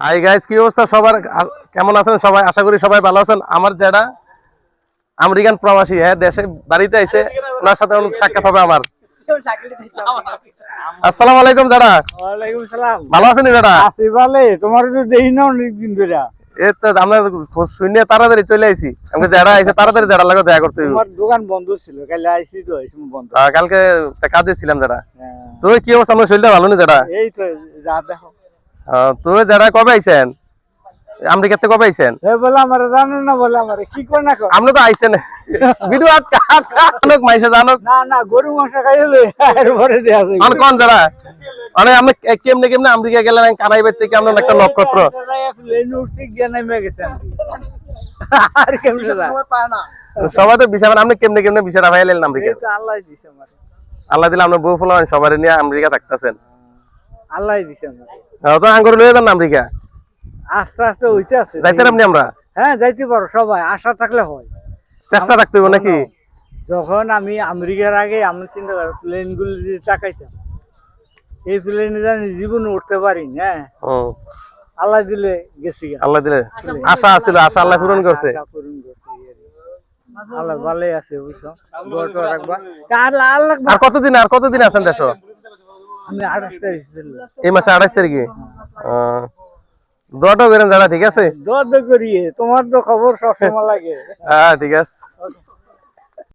Hi guys কি অবস্থা? সবার কেমন আছেন সবাই? আশা করি সবাই ভালো আছেন। আমার যারা আমেরিকান প্রবাসী হ্যাঁ দেশে বাড়িতে আইছে। ওনার সাথে সাক্ষাৎ হবে আমার। আসসালামু আলাইকুম ওয়ালাইকুম সালাম। ভালো আছেন আসি ভালে তোমার তো দেখি না অনেকদিন ধরে। এই তো আমরা খোঁজ শুনে তাড়াতাড়ি চলে আইছি। আমাকে যারা আইছে তাড়াতাড়ি যারা লাগে দেখা করতে তোমার দোকান বন্ধ ছিল কালে আইসি তো এই সময় বন্ধ। আহ, কালকে কাজে ছিলাম যারা হ্যাঁ। তুই কি অবস্থা? আমার শরীরটা ভালো নেই যারা এই তো যা দেখো। তুই যারা কবে আইছেন আমেরিকাতে কবে আইছেন এ বলে আমার জানো না বলে আমার কি করে না কর? আপনি তো আইছেন। ভিডিও আটক মাইসে জানক। না না গরু মাংস খাইলে এরপরে দেয়া যাবে। মানে কোন যারা? মানে আপনি কে- কেমনে কেমনে আমেরিকা গেলেন কানাইবার থেকে আপনার একটা নক্ষত্র। প্লেন উঠতে গিয়ে নেমে গেছে আমি। আর কেমনে? সবাই তো বিষয় আপনি কেমনে কেমনে বিষয়টা ভাই এলেন আমেরিকা আল্লাহ দিছে আমার। আল্লাহ দিলে আপনার বউ ফুলান সবাই নিয়ে আমেরিকা থাকতেছেন। আল্লাহ দিছে আমার। তো আঙ্গুর লয়ে যান না আমেরিকা? আস্তে আস্তে হইতে আছে। যাইতে আপনি আমরা? হ্যাঁ যাইতে পারো সবাই। আশা থাকলে হয়। চেষ্টা রাখতে হইব নাকি? যখন আমি আমেরিকার আগে আমি চিন্তা করি প্লেনগুলো দিয়ে তাকাইতাম এই প্লেনে জানি জীবনে উঠতে পারিনি হ্যাঁ। আল্লাহ দিলে গেছি আল্লাহ দিলে আশা আছিল আশা আল্লাহ পূরণ করছে। আল্লাহ ভালোই আছে বুঝছ? রাখবা। আল্লাহ আল্লাহ আর কতদিন আর কতদিন আছেন দেশ? আমি আঠাশ তারিখ এই মাসে আঠাশ তারিখে? দোয়াটাও করেন দাদা ঠিক আছে? দোয়া তো করিয়ে তোমার তো খবর সবসময় লাগে। হ্যাঁ ঠিক আছে।